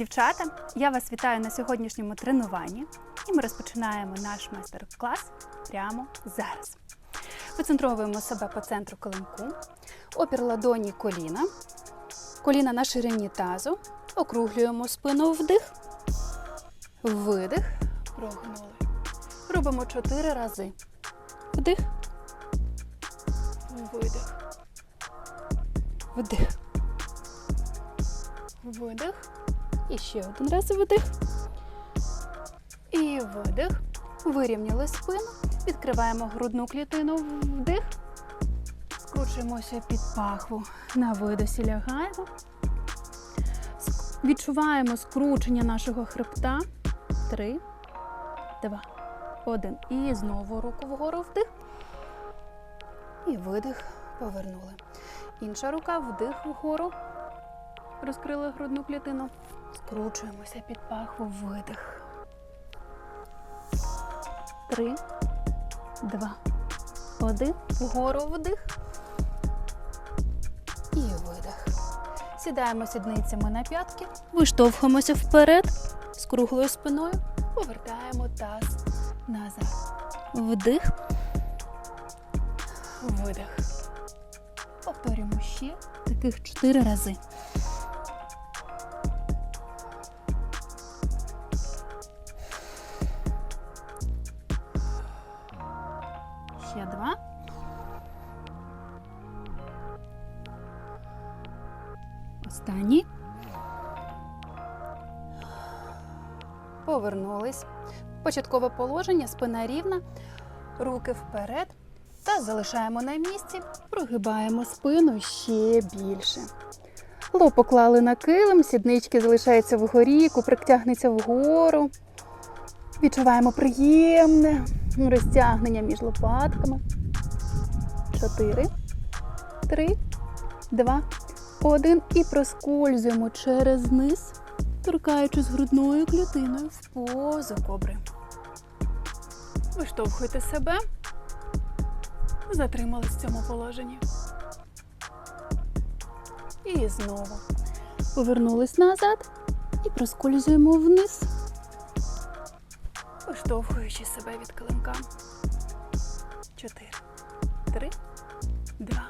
Дівчата, я вас вітаю на сьогоднішньому тренуванні, і ми розпочинаємо наш майстер-клас прямо зараз. Вицентровуємо себе по центру килимку, опір ладоні коліна, коліна на ширині тазу, округлюємо спину вдих, видих, прогнули. Робимо чотири рази. Вдих, видих, вдих, видих. І ще один раз видих. І видих. Вирівняли спину. Відкриваємо грудну клітину вдих. Скручуємося під пахву. На видосі лягаємо. Відчуваємо скручення нашого хребта. Три, два, один. І знову руку вгору вдих. І видих. Повернули. Інша рука вдих вгору. Розкрили грудну клітину. Скручуємося під пахву видих. Три, два, один. Вгору вдих. І видих. Сідаємо сідницями на п'ятки, виштовхуємося вперед з круглою спиною, повертаємо таз назад. Вдих. Видих. Повторюємо ще таких чотири рази. Початкове положення, спина рівна, руки вперед. Та залишаємо на місці, прогибаємо спину ще більше. Лоб поклали на килим, сіднички залишаються вгорі, куприк вгору. Відчуваємо приємне розтягнення між лопатками. Чотири, три, два, один. І проскользуємо через низ, торкаючись грудною клітиною в позу кобри. Виштовхуйте себе. Затримались в цьому положенні. І знову. Повернулись назад і проскользуємо вниз виштовхуючи себе від килимка. Чотири, три, два,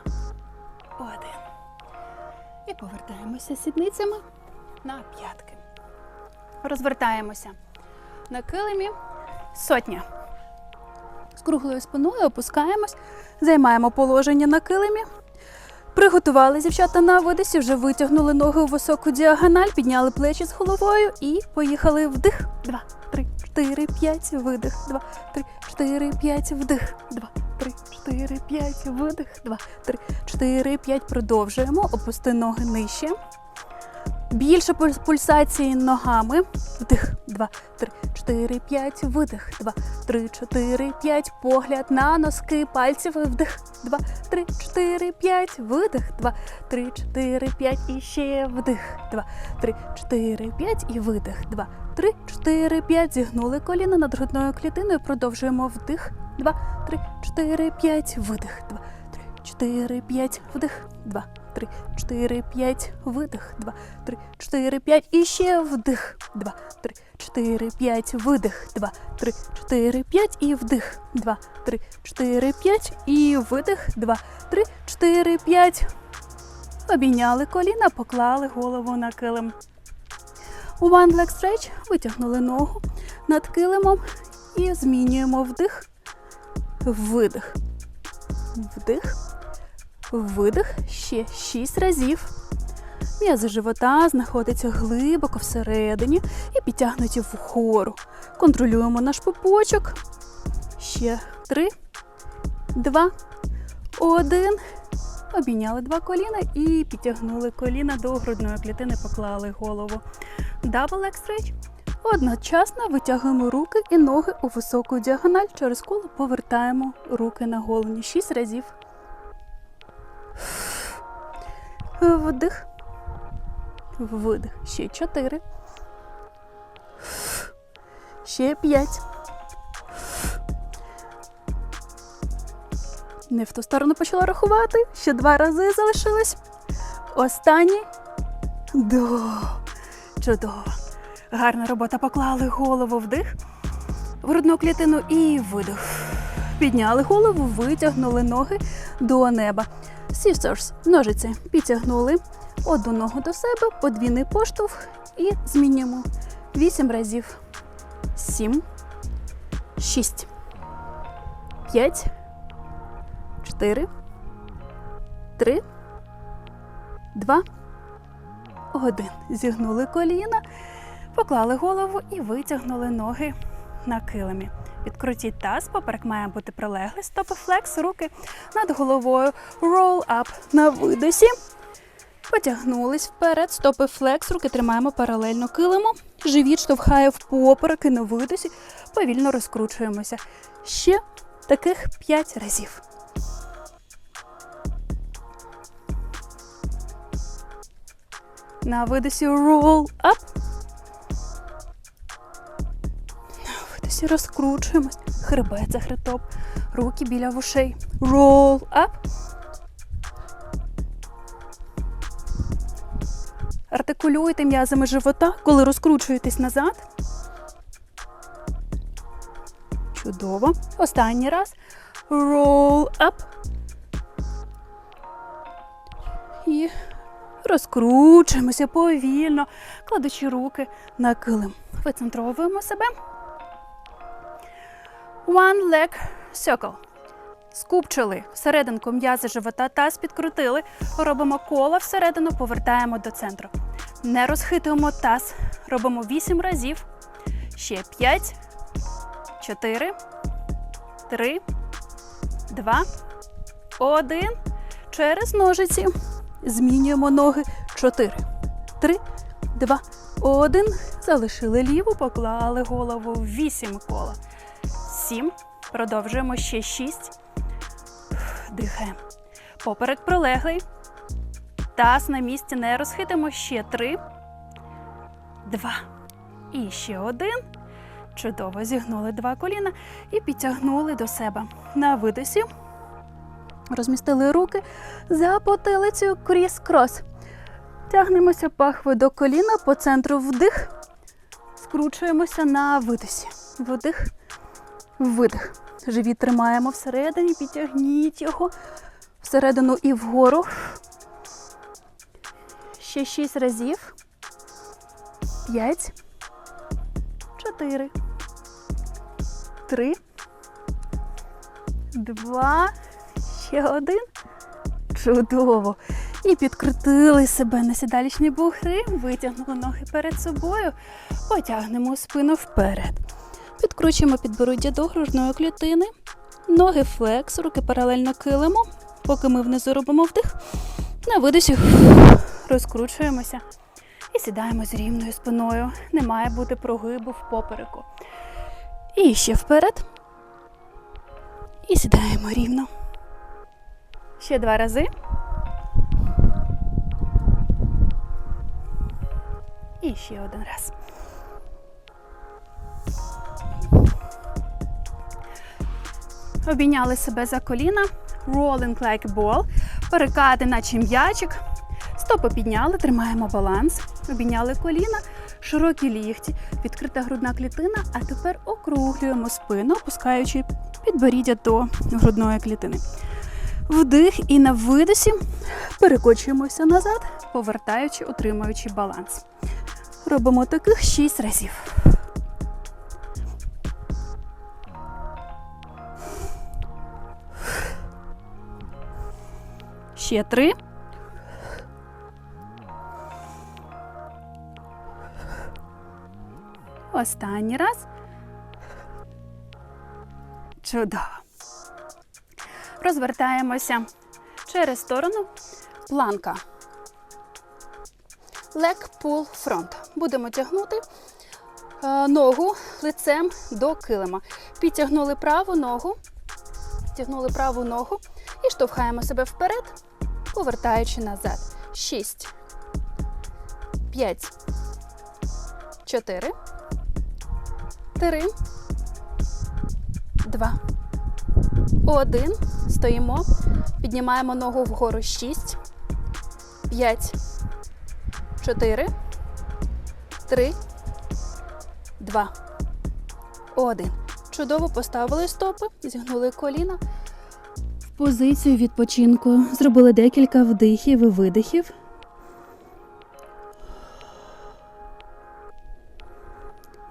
один. І повертаємося сідницями на п'ятки. Розвертаємося на килимі. Сотня. З круглою спиною опускаємось, займаємо положення на килимі. Приготували дівчата на видисі, вже витягнули ноги у високу діагональ, підняли плечі з головою і поїхали вдих. Два, три, чотири, п'ять, видих. Два, три, чотири, п'ять, вдих. Два, три, чотири, п'ять, видих. Два, три, чотири, п'ять. Продовжуємо. Опусти ноги нижче. Більше пульс- пульсації ногами. Вдих. Два, три, чотири, п'ять, видих. Два, три, чотири, п'ять. Погляд на носки пальців. Вдих. Два, три, чотири, п'ять. Видих. Два, три, чотири, п'ять. І ще вдих. Два, три, чотири, п'ять. І видих. Два, три, чотири, п'ять. Зігнули коліна над грудною клітиною. Продовжуємо вдих. Два, три, чотири, п'ять. Видих. Два, три, чотири, п'ять. Вдих. Два, три, чотири, п'ять. Видих. Два, три, чотири, п'ять. І ще вдих. Два, три, чотири, п'ять. Видих. Два, три, чотири, п'ять. І вдих. Два, три, чотири, п'ять. І видих. Два, три, чотири, п'ять. Обійняли коліна, поклали голову на килим. У One Leg Stretch витягнули ногу над килимом і змінюємо вдих, видих. Вдих, видих ще шість разів. М'язи живота знаходяться глибоко всередині і підтягнуті вгору. Контролюємо наш пупочок. Ще три, два, один. Обійняли два коліна і підтягнули коліна до грудної клітини, поклали голову. Leg stretch. Одночасно витягуємо руки і ноги у високу діагональ. Через коло повертаємо руки на голені. Шість разів. Вдих. Видих. Ще чотири. Ще п'ять. Не в ту сторону почала рахувати. Ще два рази залишилось. Останній. До. Чудово. Гарна робота. Поклали голову вдих, грудну клітину і видих. Підняли голову, витягнули ноги до неба. Sisters, ножиці, підтягнули одну ногу до себе, подвійний поштовх і змінюємо. Вісім разів. Сім, шість, п'ять, чотири, три, два, один. Зігнули коліна, поклали голову і витягнули ноги на килимі. Відкрутіть таз, поперек має бути прилеглий, стопи флекс, руки над головою. Roll up на видосі. Потягнулись вперед, стопи флекс, руки тримаємо паралельно килиму. Живіт штовхає в поперек і на видосі. Повільно розкручуємося. Ще таких 5 разів. На видосі roll up. На розкручуємось. Хребет за хребтом. Руки біля вушей. Roll up. Артикулюйте м'язами живота, коли розкручуєтесь назад. Чудово. Останній раз. Roll up. І розкручуємося повільно, кладучи руки на килим. Вицентровуємо себе. One leg circle. Скупчили всерединку м'язи живота, таз підкрутили. Робимо коло всередину, повертаємо до центру. Не розхитуємо таз. Робимо 8 разів. Ще 5, 4, 3, 2, 1. Через ножиці. Змінюємо ноги. 4, 3, 2, 1. Залишили ліву, поклали голову. 8 кола. 7. Продовжуємо ще 6. Дихаємо. Поперек прилеглий. Таз на місці не розхитимо. Ще три. Два. І ще один. Чудово. Зігнули два коліна і підтягнули до себе. На видосі. Розмістили руки за потилицею кріс-крос. Тягнемося пахви до коліна по центру вдих. Скручуємося на видосі. Вдих, видих. Живіт тримаємо всередині, підтягніть його всередину і вгору. Ще шість разів. П'ять. Чотири. Три. Два. Ще один. Чудово. І підкрутили себе на сідалічні бугри, витягнули ноги перед собою, потягнемо спину вперед. Підкручуємо підборіддя до грудної клітини, ноги флекс, руки паралельно килимо, поки ми внизу робимо вдих. На видосі розкручуємося і сідаємо з рівною спиною. Не має бути прогибу в попереку. І ще вперед. І сідаємо рівно. Ще два рази. І ще один раз. Обійняли себе за коліна. Rolling like a ball. Перекати, наче м'ячик. Стопи підняли, тримаємо баланс. Обійняли коліна, широкі лігті, відкрита грудна клітина. А тепер округлюємо спину, опускаючи підборіддя до грудної клітини. Вдих і на видосі перекочуємося назад, повертаючи, утримуючи баланс. Робимо таких 6 разів. Ще три. Останній раз. Чудово. Розвертаємося через сторону. Планка. Leg pull front. Будемо тягнути е, ногу лицем до килима. Підтягнули праву ногу, підтягнули праву ногу і штовхаємо себе вперед, повертаючи назад. Шість. П'ять. Чотири. Три. Два. Один. Стоїмо. Піднімаємо ногу вгору. Шість. П'ять. Чотири. три, два, один. Чудово поставили стопи, зігнули коліна. Позицію відпочинку. Зробили декілька вдихів і видихів.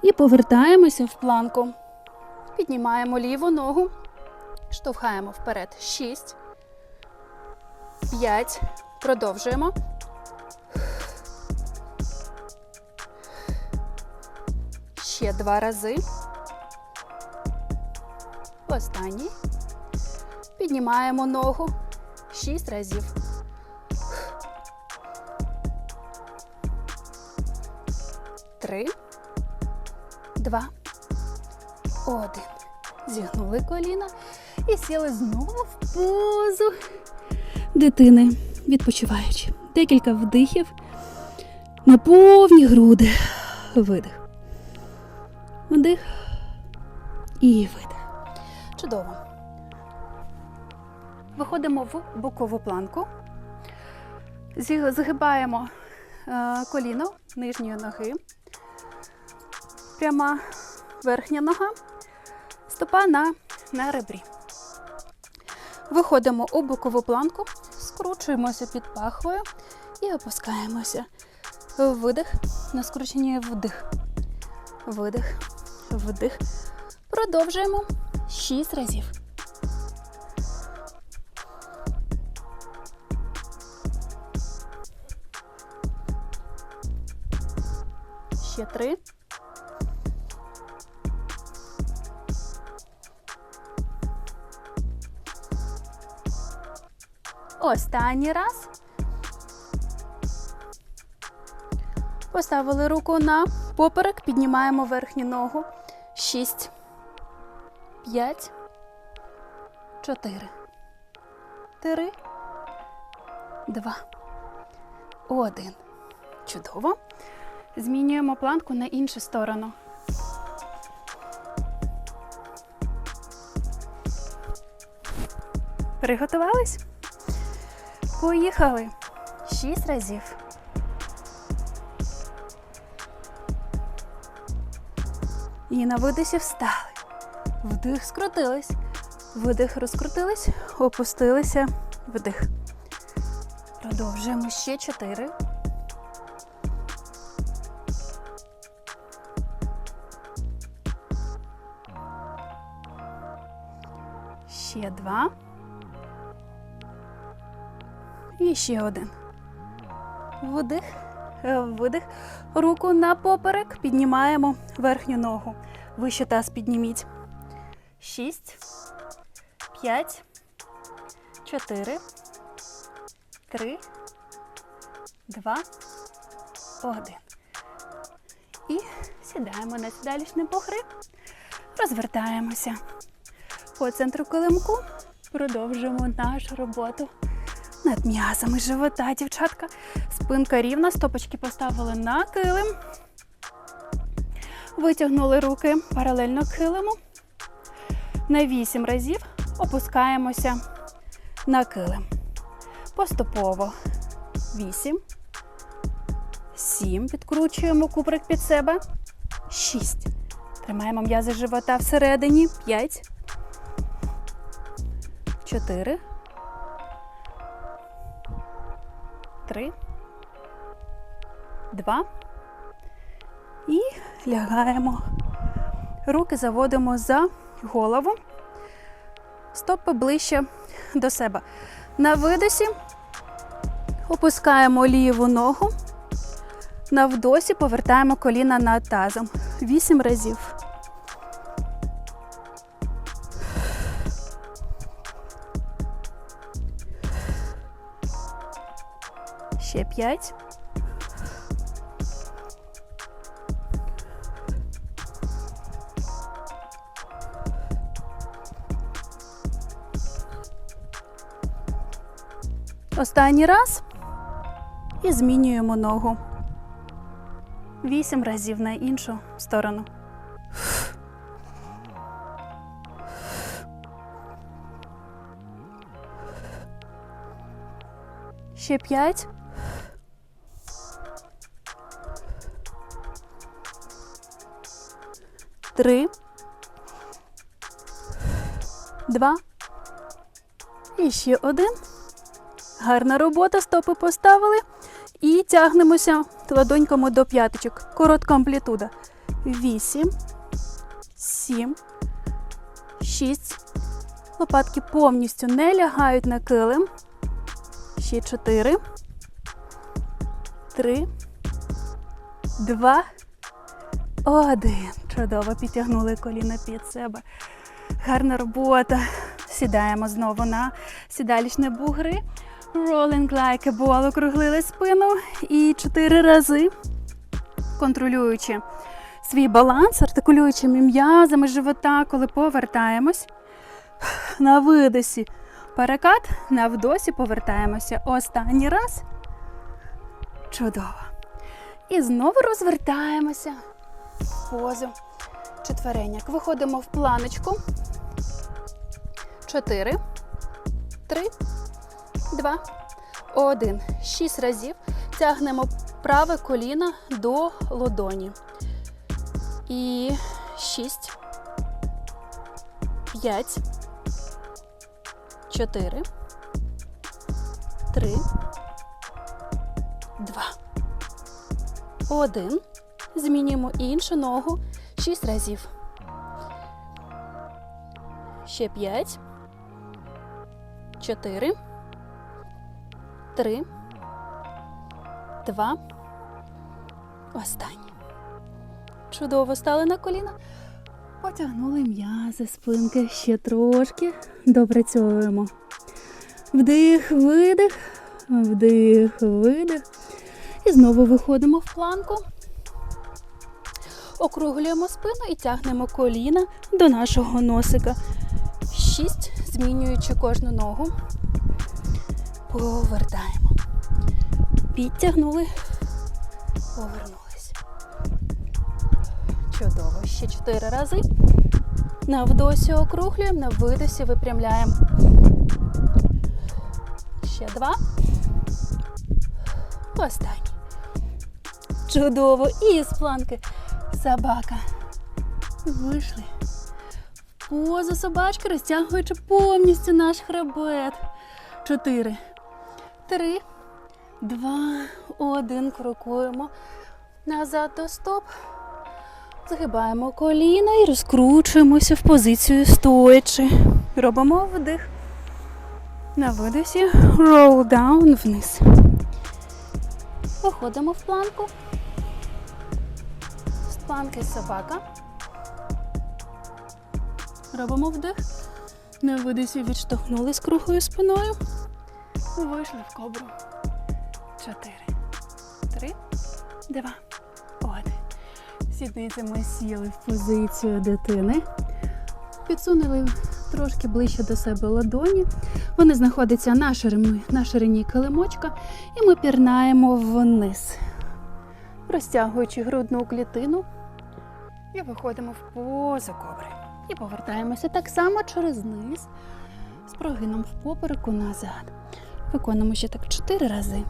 І повертаємося в планку. Піднімаємо ліву ногу, штовхаємо вперед. Шість. П'ять. Продовжуємо. Ще два рази. Останній. Піднімаємо ногу. Шість разів. Три. Два. Один. Зігнули коліна і сіли знову в позу дитини, відпочиваючи. Декілька вдихів на повні груди. Видих. Вдих і видих. Чудово. Виходимо в бокову планку. Згибаємо е, коліно нижньої ноги. Пряма верхня нога, стопа на, на ребрі. Виходимо у бокову планку, скручуємося під пахвою і опускаємося. Видих, на скручення вдих. Видих, вдих. Продовжуємо 6 разів. Три. Останній раз. Поставили руку на поперек, піднімаємо верхню ногу. Шість. П'ять. Чотири. Три. Два. Один. Чудово. Змінюємо планку на іншу сторону. Приготувались? Поїхали. Шість разів. І на видисі встали. Вдих скрутились. Видих розкрутились, опустилися. Вдих. Продовжуємо ще чотири. Ще два. І ще один. Вдих, е, видих. Руку на поперек. Піднімаємо верхню ногу. Вище таз підніміть. Шість. П'ять. Чотири. Три. Два. Один. І сідаємо на сідалішний похрив. Розвертаємося. По центру килимку продовжуємо нашу роботу над м'язами живота, дівчатка. Спинка рівна, стопочки поставили на килим. Витягнули руки паралельно килиму. На 8 разів опускаємося на килим. Поступово 8. 7. Підкручуємо куприк під себе. 6. Тримаємо м'язи живота всередині. 5. 4. Три. Два. І лягаємо. Руки заводимо за голову. Стопи ближче до себе. На видосі опускаємо ліву ногу. На вдосі повертаємо коліна над тазом. Вісім разів. Ще п'ять. Останній раз і змінюємо ногу. Вісім разів на іншу сторону. Ще п'ять. Три, два. І ще один. Гарна робота. Стопи поставили. І тягнемося ладоньками до п'яточок. Коротка амплітуда. Вісім, сім, шість. Лопатки повністю не лягають на килим. Ще чотири. Три. Два. Один. Чудово підтягнули коліна під себе. Гарна робота. Сідаємо знову на сідалічні бугри. Rolling like a ball. Округлили спину. І чотири рази, контролюючи свій баланс, артикулюючи м'язами живота, коли повертаємось. На видосі перекат, на вдосі повертаємося. Останній раз. Чудово. І знову розвертаємося позу четверенняк. Виходимо в планочку. Чотири, три, два, один. Шість разів. Тягнемо праве коліно до лодоні. І шість, п'ять, чотири, три, два. Один. Змінюємо іншу ногу шість разів. Ще п'ять. Чотири. Три. Два. Останній. Чудово стали на коліна. Потягнули м'язи, спинки ще трошки. Допрацьовуємо. Вдих, видих, вдих, видих. І знову виходимо в планку. Округлюємо спину і тягнемо коліна до нашого носика. Шість, змінюючи кожну ногу. Повертаємо. Підтягнули. Повернулись. Чудово. Ще чотири рази. На вдосі округлюємо, на видосі випрямляємо. Ще два. Останній. Чудово. І з планки собака. Вийшли. В позу собачки, розтягуючи повністю наш хребет. Чотири. Три. Два. Один. Крокуємо. Назад до стоп. Згибаємо коліна і розкручуємося в позицію стоячи. Робимо вдих. На видосі roll down вниз. Виходимо в планку. Планки собака. Робимо вдих. На видосі відштовхнули з круглою спиною. Вийшли в кобру. Чотири. Три. Два. Один. Сідницями сіли в позицію дитини. Підсунули трошки ближче до себе ладоні. Вони знаходяться на ширині, на ширині килимочка, і ми пірнаємо вниз, розтягуючи грудну клітину. І виходимо в позу кобри. І повертаємося так само через низ з прогином в попереку назад. Виконуємо ще так чотири рази.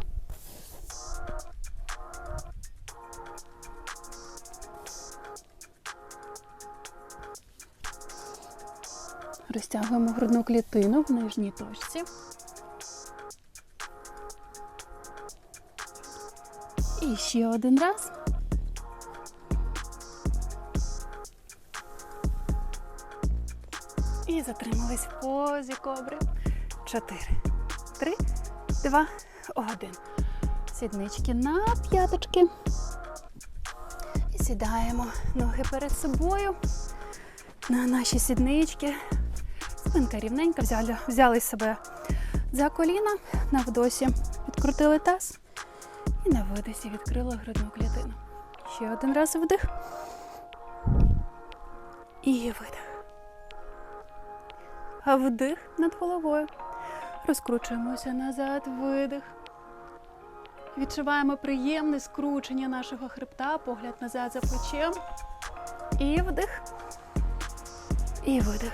Розтягуємо грудну клітину в нижній точці. І ще один раз. І затримались в позі кобри. Чотири, три, два, один. Сіднички на п'яточки. І сідаємо ноги перед собою на наші сіднички. Спинка рівненька, взяли, взяли себе за коліна, на вдосі відкрутили таз і на видосі відкрили грудну клітину. Ще один раз вдих. І видих. А вдих над головою. Розкручуємося назад, видих. Відчуваємо приємне скручення нашого хребта, погляд назад за плечем. І вдих. І видих.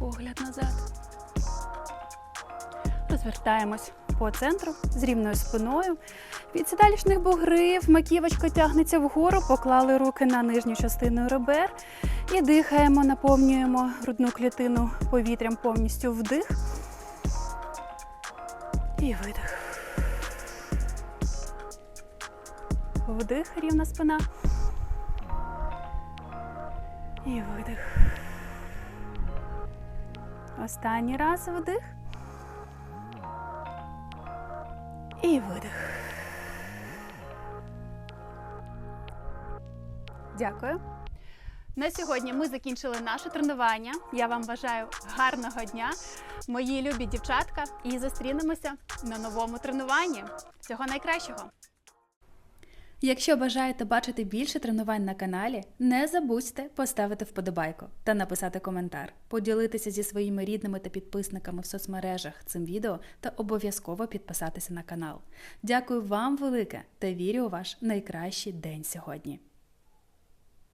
Погляд назад. Розвертаємось по центру з рівною спиною. Від сідалішних бугрів маківочка тягнеться вгору, поклали руки на нижню частину ребер і дихаємо, наповнюємо грудну клітину повітрям повністю вдих і видих. Вдих, рівна спина. І видих. Останній раз вдих. І видих. Дякую. На сьогодні ми закінчили наше тренування. Я вам бажаю гарного дня, мої любі дівчатка, і зустрінемося на новому тренуванні. Всього найкращого! Якщо бажаєте бачити більше тренувань на каналі, не забудьте поставити вподобайку та написати коментар, поділитися зі своїми рідними та підписниками в соцмережах цим відео та обов'язково підписатися на канал. Дякую вам велике та вірю у ваш найкращий день сьогодні.